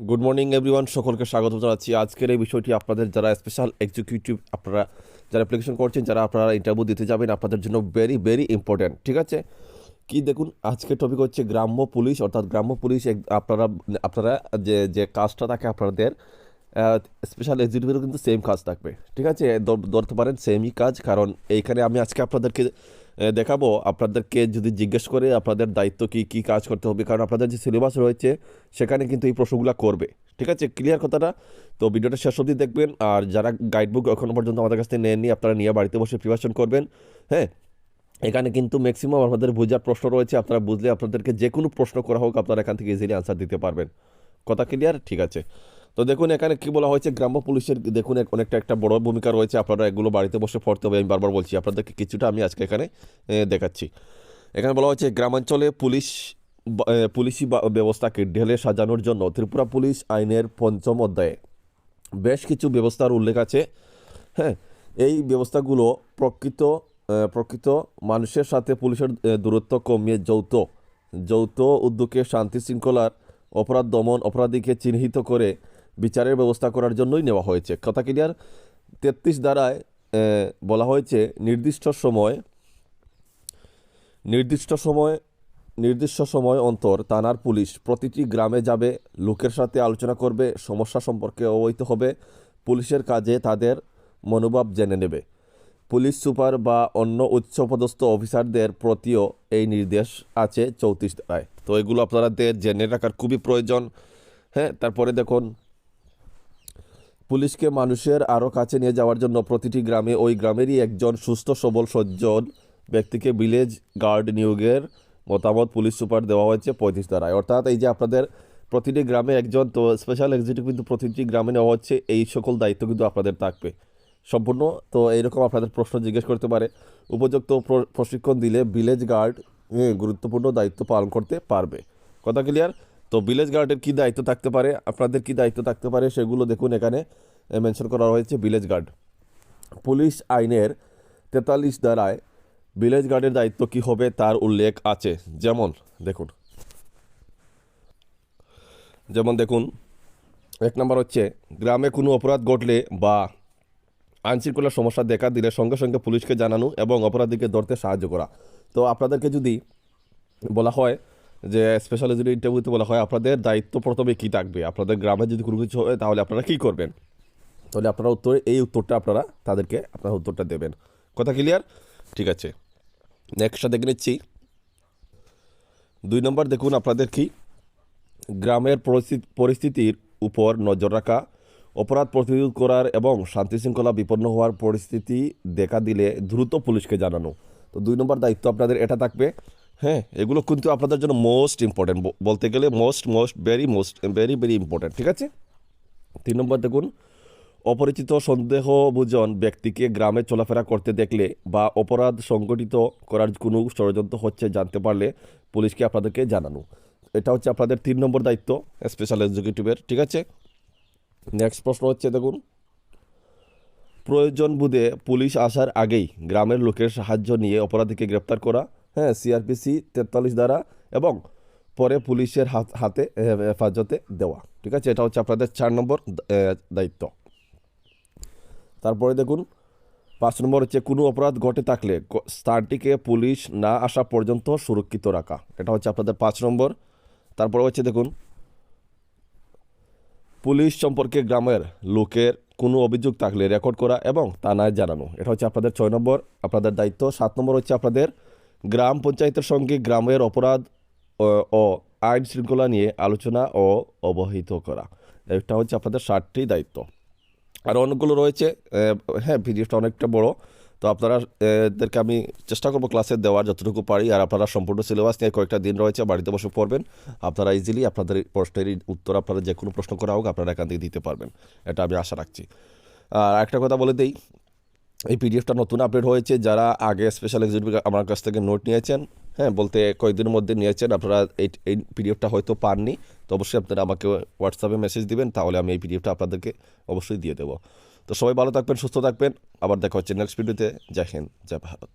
Good morning everyone সকলকে স্বাগত জানাচ্ছি। আজকের এই বিষয়টি আপনাদের যারা স্পেশাল এক্সিকিউটিভ আপনারা যারা অ্যাপ্লিকেশন করছেন, যারা আপনারা ইন্টারভিউ দিতে যাবেন, আপনাদের জন্য ভেরি ভেরি ইম্পর্ট্যান্ট ঠিক আছে? কি দেখুন, আজকের টপিক হচ্ছে গ্রাম্য পুলিশ, অর্থাৎ গ্রাম্য পুলিশ আপনারা আপনারা যে যে কাজটা থাকে আপনাদের স্পেশাল এক্সিকিউটিভেরও কিন্তু সেম কাজ থাকবে, ঠিক আছে? ধরতে পারেন সেমই কাজ, কারণ এইখানে আমি আজকে আপনাদেরকে দেখাবো আপনাদেরকে যদি জিজ্ঞেস করে আপনাদের দায়িত্ব কি কি কাজ করতে হবে, কারণ আপনাদের যে সিলেবাস রয়েছে সেখানে কিন্তু এই প্রশ্নগুলো করবে। ঠিক আছে? ক্লিয়ার কথাটা? তো ভিডিওটা শেষ অবধি দেখবেন, আর যারা গাইডবুক এখনও পর্যন্ত আমাদের কাছ থেকে নেননি, আপনারা নিয়ে বাড়িতে বসে প্রিপারেশন করবেন হ্যাঁ? এখানে কিন্তু ম্যাক্সিমাম আপনাদের বোঝার প্রশ্ন রয়েছে, আপনারা বুঝলে আপনাদেরকে যে কোনো প্রশ্ন করা হোক, আপনারা এখান থেকে ইজিলি আনসার দিতে পারবেন। কথা ক্লিয়ার ঠিক আছে। তো দেখুন, এখানে কি বলা হয়েছে? গ্রাম্য পুলিশের দেখুন অনেকটা একটা বড় ভূমিকা রয়েছে। আপনারা এগুলো বাড়িতে বসে পড়তে হবে। আমি বারবার বলছি, আপনাদেরকে কিছুটা আমি আজকে এখানে দেখাচ্ছি। এখানে বলা হয়েছে, গ্রামাঞ্চলে পুলিশ পুলিশি ব্যবস্থাকে ঢেলে সাজানোর জন্য ত্রিপুরা পুলিশ আইনের পঞ্চম অধ্যায়ে বেশ কিছু ব্যবস্থার উল্লেখ আছে। হ্যাঁ এই ব্যবস্থাগুলো প্রকৃত প্রকৃত মানুষের সাথে পুলিশের দূরত্ব কমিয়ে যৌথ যৌথ উদ্যোগে শান্তি শৃঙ্খলার অপরাধ দমন অপরাধীকে চিহ্নিত করে বিচারের ব্যবস্থা করার জন্যই নেওয়া হয়েছে। কথা ক্লিয়ার? তেত্রিশ দ্বারায় বলা হয়েছে, নির্দিষ্ট সময় নির্দিষ্ট সময় নির্দিষ্ট সময় অন্তর থানার পুলিশ প্রতিটি গ্রামে যাবে, লোকের সাথে আলোচনা করবে, সমস্যা সম্পর্কে অবহিত হবে, পুলিশের কাজে তাদের মনোভাব জেনে নেবে। পুলিশ সুপার বা অন্য উচ্চপদস্থ অফিসারদের প্রতিও এই নির্দেশ আছে চৌত্রিশ ধারায়। তো এগুলো আপনাদের জেনে রাখার খুবই প্রয়োজন। হ্যাঁ তারপরে দেখুন পুলিশকে মানুষের আরও কাছে নিয়ে যাওয়ার জন্য প্রতিটি গ্রামে, ওই গ্রামেরই একজন সুস্থ, সবল, সজ্জন ব্যক্তিকে ভিলেজ গার্ড নিয়োগের মতামত পুলিশ সুপার দেওয়া হয়েছে পঁয়ত্রিশ ধারায় অর্থাৎ এই যে আপনাদের প্রতিটি গ্রামে একজন, তো স্পেশাল এক্সিকিউটিভ কিন্তু প্রতিটি গ্রামে নেওয়া হচ্ছে, এই সকল দায়িত্ব কিন্তু আপনাদের থাকবে। সম্পূর্ণ, তো এইরকম আপনাদের প্রশ্ন জিজ্ঞেস করতে পারে। উপযুক্ত প্রশিক্ষণ দিলে ভিলেজ গার্ড গুরুত্বপূর্ণ দায়িত্ব পালন করতে পারবে। কথা ক্লিয়ার তো ভিলেজ গার্ডের কী দায়িত্ব থাকতে পারে? আপনাদের কী দায়িত্ব থাকতে পারে? সেগুলো দেখুন এখানে মেনশন করা হয়েছে ভিলেজ গার্ড পুলিশ আইনের তেতাল্লিশ ধারায় ভিলেজ গার্ডের দায়িত্ব কী হবে তার উল্লেখ আছে। যেমন, দেখুন। যেমন দেখুন, এক নম্বর হচ্ছে, গ্রামে কোনো অপরাধ ঘটলে বা আইনশৃঙ্খলার সমস্যা দেখা দিলে সঙ্গে সঙ্গে পুলিশকে জানানো এবং অপরাধীকে ধরতে সাহায্য করা। তো আপনাদেরকে যদি বলা হয় যে স্পেশাল যদি ইন্টারভিউতে বলা হয়, আপনাদের দায়িত্ব প্রথমে কী থাকবে? আপনাদের গ্রামে যদি কোনো কিছু হয়, তাহলে আপনারা কী করবেন? তাহলে আপনারা উত্তরে, এই উত্তরটা আপনারা, তাদেরকে আপনারা উত্তরটা দেবেন। কথা ক্লিয়ার ঠিক আছে। নেক্সটটা দেখে নিচ্ছি। দুই নম্বর দেখুন আপনাদের কি? গ্রামের পরিস্থিতি, পরিস্থিতির উপর নজর রাখা, অপরাধ প্রতিরোধ করার এবং শান্তি শৃঙ্খলা বিপন্ন হওয়ার পরিস্থিতি দেখা দিলে দ্রুত পুলিশকে জানানো। তো দুই নম্বর দায়িত্ব আপনাদের, এটা থাকবে। হ্যাঁ এগুলো কিন্তু আপনাদের জন্য মোস্ট ইম্পর্টেন্ট বলতে গেলে most most very most very very important ঠিক আছে? তিন নম্বর দেখুন, অপরিচিত সন্দেহভোজন ব্যক্তিকে গ্রামে চলাফেরা করতে দেখলে বা অপরাধ সংগঠিত করার কোনো ষড়যন্ত্র হচ্ছে জানতে পারলে পুলিশকে আপনাদেরকে জানানো। এটা হচ্ছে আপনাদের তিন নম্বর দায়িত্ব স্পেশাল এক্সিকিউটিভের ঠিক আছে? নেক্সট প্রশ্ন হচ্ছে দেখুন, প্রয়োজন বুধে পুলিশ আসার আগেই গ্রামের লোকের সাহায্য নিয়ে অপরাধীকে গ্রেপ্তার করা হ্যাঁ সিআরপিসি তেতাল্লিশ দ্বারা এবং পরে পুলিশের হাত, হাতে হেফাজতে দেওয়া। ঠিক আছে? এটা হচ্ছে আপনাদের চার নম্বর দায়িত্ব। তারপরে দেখুন, পাঁচ নম্বর হচ্ছে কোনো অপরাধ ঘটে থাকলে স্থানটিকে পুলিশ না আসা পর্যন্ত সুরক্ষিত রাখা। এটা হচ্ছে আপনাদের পাঁচ নম্বর। তারপরে হচ্ছে দেখুন, পুলিশ সম্পর্কে গ্রামের লোকের কোনো অভিযোগ থাকলে রেকর্ড করা এবং তা থানায় জানানো। এটা হচ্ছে আপনাদের ছয় নম্বর, আপনাদের দায়িত্ব। সাত নম্বর হচ্ছে আপনাদের গ্রাম পঞ্চায়েতের সঙ্গে গ্রামের অপরাধ, ও- আইন শৃঙ্খলা নিয়ে আলোচনা ও অবহিত করা। এটা হচ্ছে আপনাদের ষাটটি দায়িত্ব। আর অনেকগুলো রয়েছে হ্যাঁ ভিডিওটা অনেকটা বড়। তো আপনারা এদেরকে আমি চেষ্টা করব ক্লাসে দেওয়ার যতটুকু পারি। আর আপনারা সম্পূর্ণ সিলেবাস নিয়ে কয়েকটা দিন রয়েছে, বাড়িতে বসে পড়বেন। আপনারা ইজিলি আপনাদের প্রশ্নের উত্তর আপনারা যে কোনো প্রশ্ন করা হোক আপনারা এখান থেকে দিতে পারবেন। এটা আমি আশা রাখছি। আর একটা কথা বলে দিই এই পিডিএফটা নতুন আপডেট হয়েছে। যারা আগে স্পেশাল এক্সিকিউটিভ আমার কাছ থেকে নোট নিয়েছেন হ্যাঁ বলতে কয়েকদিনের মধ্যে নিয়েছেন, আপনারা এই এই পিডিএফটা হয়তো পাননি, তো অবশ্যই আপনারা আমাকে হোয়াটসঅ্যাপে মেসেজ দিবেন, তাহলে আমি এই পিডিএফটা আপনাদেরকে অবশ্যই দিয়ে দেবো। তো সবাই ভালো থাকবেন, সুস্থ থাকবেন, আবার দেখা হচ্ছে নেক্সট ভিডিওতে জয় হিন্দ, জয় ভারত।